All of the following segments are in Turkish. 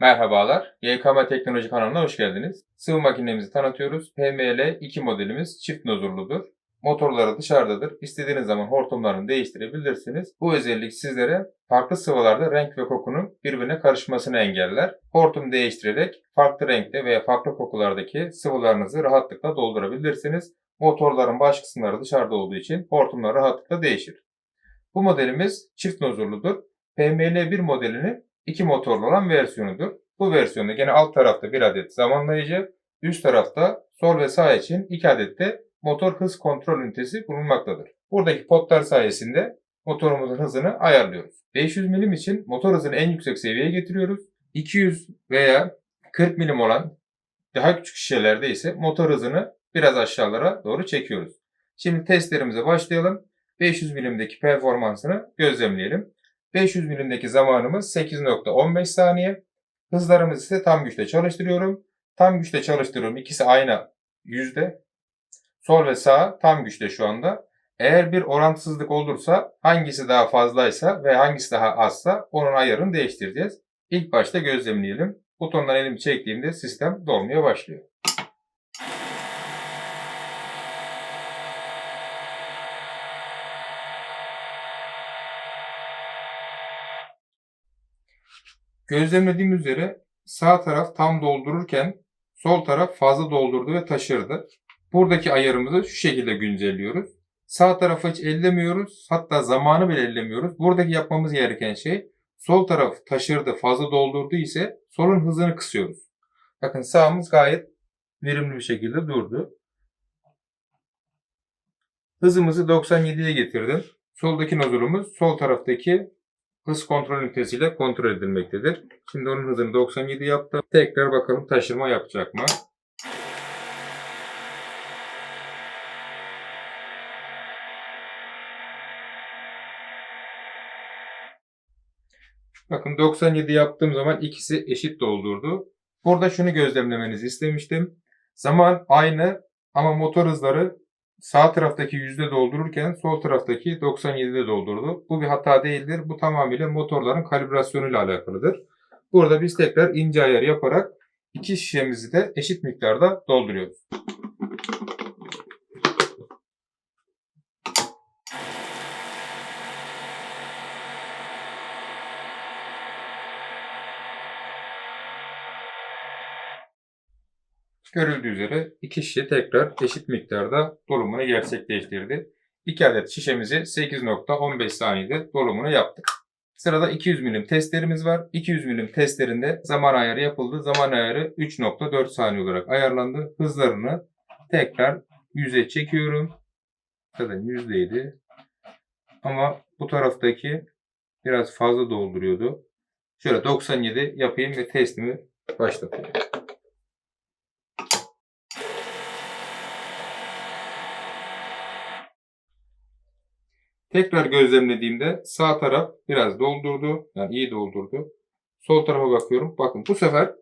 Merhabalar, YKM Teknoloji kanalına hoş geldiniz. Sıvı makinemizi tanıtıyoruz. PML 2 modelimiz çift nozurludur. Motorları dışarıdadır. İstediğiniz zaman hortumlarını değiştirebilirsiniz. Bu özellik sizlere farklı sıvılarda renk ve kokunun birbirine karışmasını engeller. Hortum değiştirerek farklı renkte veya farklı kokulardaki sıvılarınızı rahatlıkla doldurabilirsiniz. Motorların baş kısımları dışarıda olduğu için hortumlar rahatlıkla değişir. Bu modelimiz çift nozurludur. PML1 modelinin iki motorlu olan versiyonudur. Bu versiyonda gene alt tarafta bir adet zamanlayıcı, üst tarafta sol ve sağ için iki adet de motor hız kontrol ünitesi bulunmaktadır. Buradaki potlar sayesinde motorumuzun hızını ayarlıyoruz. 500 milim için motor hızını en yüksek seviyeye getiriyoruz. 200 veya 40 milim olan daha küçük şişelerde ise motor hızını biraz aşağılara doğru çekiyoruz. Şimdi testlerimize başlayalım. 500 milimdeki performansını gözlemleyelim. 500 milimdeki zamanımız 8.15 saniye. Hızlarımızı ise tam güçle çalıştırıyorum. Tam güçle çalıştırıyorum. İkisi aynı yüzde. Sol ve sağ tam güçte şu anda. Eğer bir orantısızlık olursa hangisi daha fazlaysa ve hangisi daha azsa onun ayarını değiştireceğiz. İlk başta gözlemleyelim. Butondan elimi çektiğimde sistem dolmaya başlıyor. Gözlemlediğim üzere sağ taraf tam doldururken sol taraf fazla doldurdu ve taşırdı. Buradaki ayarımızı şu şekilde güncelliyoruz. Sağ tarafı hiç ellemiyoruz. Hatta zamanı bile ellemiyoruz. Buradaki yapmamız gereken şey sol taraf taşırdı, fazla doldurdu ise solun hızını kısıyoruz. Bakın sağımız gayet verimli bir şekilde durdu. Hızımızı 97'ye getirdim. Soldaki nozulumuz sol taraftaki hız kontrol ünitesiyle kontrol edilmektedir. Şimdi onun hızını 97 yaptım. Tekrar bakalım taşırma yapacak mı? Bakın 97 yaptığım zaman ikisi eşit doldurdu. Burada şunu gözlemlemenizi istemiştim. Zaman aynı ama motor hızları sağ taraftaki yüzde doldururken sol taraftaki 97'de doldurdu. Bu bir hata değildir. Bu tamamıyla motorların kalibrasyonuyla alakalıdır. Burada biz tekrar ince ayar yaparak iki şişemizi de eşit miktarda dolduruyoruz. Görüldüğü üzere iki şişe tekrar eşit miktarda dolumunu gerçekleştirdi. 2 adet şişemizi 8.15 saniyede dolumunu yaptık. Sırada 200 milim testlerimiz var. 200 milim testlerinde zaman ayarı yapıldı. Zaman ayarı 3.4 saniye olarak ayarlandı. Hızlarını tekrar 100'e çekiyorum. Zaten %ydi. Ama bu taraftaki biraz fazla dolduruyordu. Şöyle 97 yapayım ve testimi başlatayım. Tekrar gözlemlediğimde sağ taraf biraz doldurdu. Yani iyi doldurdu. Sol tarafa bakıyorum. Bakın bu sefer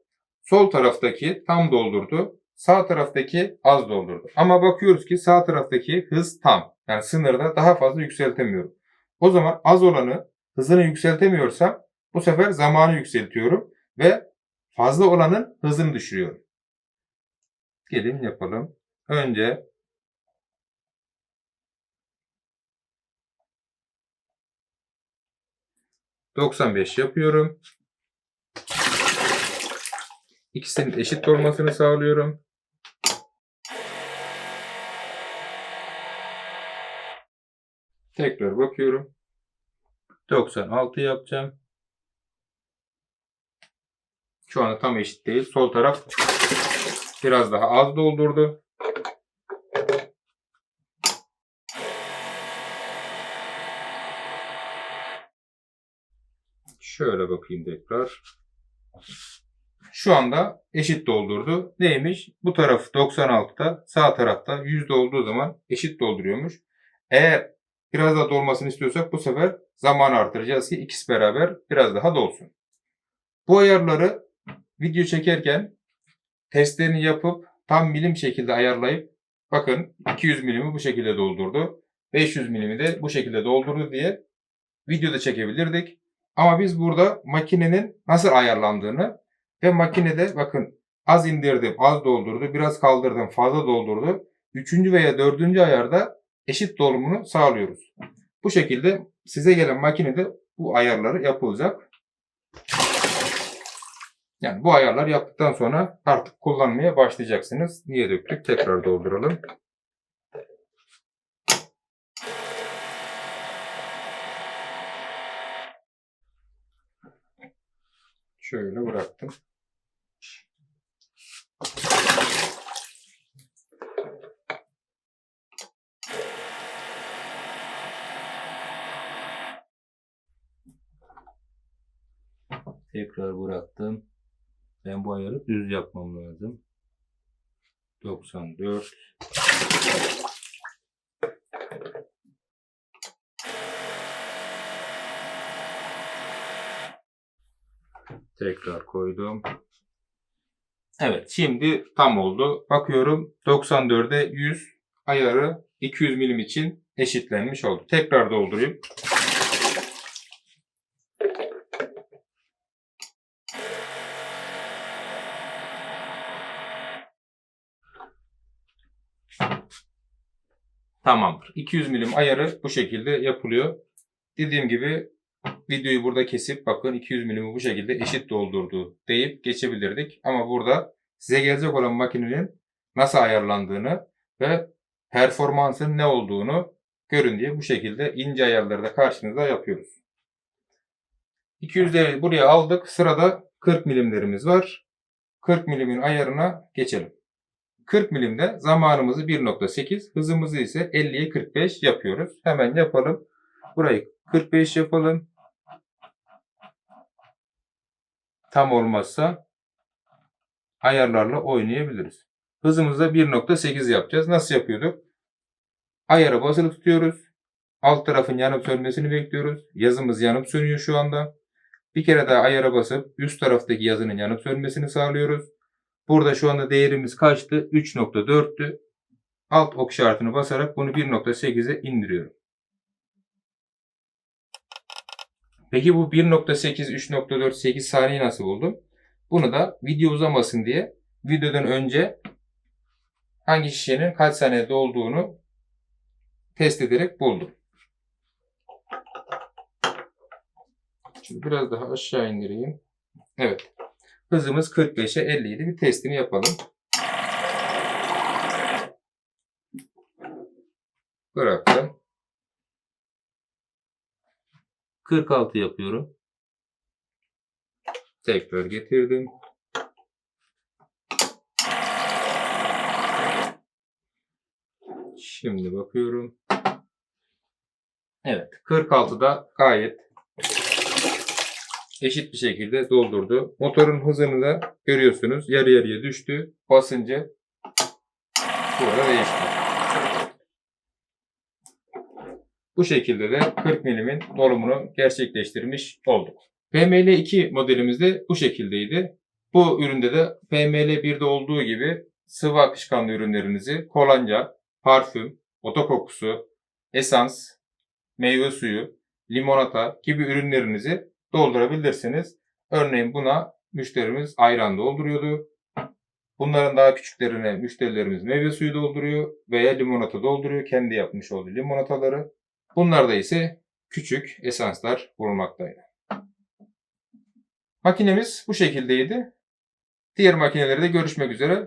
sol taraftaki tam doldurdu. Sağ taraftaki az doldurdu. Ama bakıyoruz ki sağ taraftaki hız tam. Yani sınırda daha fazla yükseltemiyorum. O zaman az olanı hızını yükseltemiyorsam bu sefer zamanı yükseltiyorum ve fazla olanın hızını düşürüyorum. Gelin yapalım. Önce 95 yapıyorum. İkisinin eşit olmasını sağlıyorum. Tekrar bakıyorum. 96 yapacağım. Şu anda tam eşit değil. Sol taraf biraz daha az doldurdu. Şöyle bakayım tekrar. Şu anda eşit doldurdu. Neymiş? Bu taraf 96'da sağ tarafta 100 olduğu zaman eşit dolduruyormuş. Eğer biraz daha dolmasını istiyorsak bu sefer zaman artıracağız ki ikisi beraber biraz daha dolsun. Bu ayarları video çekerken testlerini yapıp tam milim şekilde ayarlayıp bakın 200 milimi bu şekilde doldurdu. 500 milimi de bu şekilde doldurdu diye videoda çekebilirdik. Ama biz burada makinenin nasıl ayarlandığını Ve makinede bakın az indirdim, az doldurdu, biraz kaldırdım, fazla doldurdu. Üçüncü veya dördüncü ayarda eşit dolumunu sağlıyoruz. Bu şekilde size gelen makinede bu ayarları yapılacak. Yani bu ayarlar yaptıktan sonra artık kullanmaya başlayacaksınız. Niye döktük? Tekrar dolduralım. Şöyle bıraktım. Tekrar bıraktım. Ben bu ayarı düz yapmam lazım. 94 Tekrar koydum. Evet şimdi tam oldu. Bakıyorum 94'e 100 ayarı 200 milim için eşitlenmiş oldu. Tekrar doldurayım. Tamamdır. 200 milim ayarı bu şekilde yapılıyor. Dediğim gibi videoyu burada kesip bakın 200 milimi bu şekilde eşit doldurdu deyip geçebilirdik. Ama burada size gelecek olan makinenin nasıl ayarlandığını ve performansın ne olduğunu görün diye bu şekilde ince ayarları da karşınızda yapıyoruz. 200'leri buraya aldık. Sırada 40 milimlerimiz var. 40 milimin ayarına geçelim. 40 milimde zamanımızı 1.8, hızımızı ise 50'ye 45 yapıyoruz. Hemen yapalım. Burayı 45 yapalım. Tam olmazsa ayarlarla oynayabiliriz. Hızımızda 1.8 yapacağız. Nasıl yapıyorduk? Ayara basılı tutuyoruz. Alt tarafın yanıp sönmesini bekliyoruz. Yazımız yanıp sönüyor şu anda. Bir kere daha ayara basıp üst taraftaki yazının yanıp sönmesini sağlıyoruz. Burada şu anda değerimiz kaçtı? 3.4'tü. Alt ok işaretini basarak bunu 1.8'e indiriyorum. Peki bu 1.8, 3.4, 8 saniye nasıl buldum? Bunu da video uzamasın diye videodan önce hangi şişenin kaç saniyede olduğunu test ederek buldum. Şimdi biraz daha aşağı indireyim. Evet. Hızımız 45'e 50 idi. Bir testini yapalım. Bıraktım. 46 yapıyorum. Tekrar getirdim. Şimdi bakıyorum. Evet. 46'da gayet eşit bir şekilde doldurdu. Motorun hızını da görüyorsunuz. Yarı yarıya düştü. Basıncı burada değişti. Bu şekilde de 40 milimin dolumunu gerçekleştirmiş olduk. PML2 modelimiz de bu şekildeydi. Bu üründe de PML1'de olduğu gibi sıvı akışkanlı ürünlerinizi kolonya, parfüm, oto kokusu, esans, meyve suyu, limonata gibi ürünlerinizi doldurabilirsiniz. Örneğin buna müşterimiz ayran dolduruyordu. Bunların daha küçüklerine müşterilerimiz meyve suyu dolduruyor veya limonata dolduruyor. Kendi yapmış olduğu limonataları. Bunlarda ise küçük esanslar bulunmaktaydı. Makinemiz bu şekildeydi. Diğer makinelerde görüşmek üzere.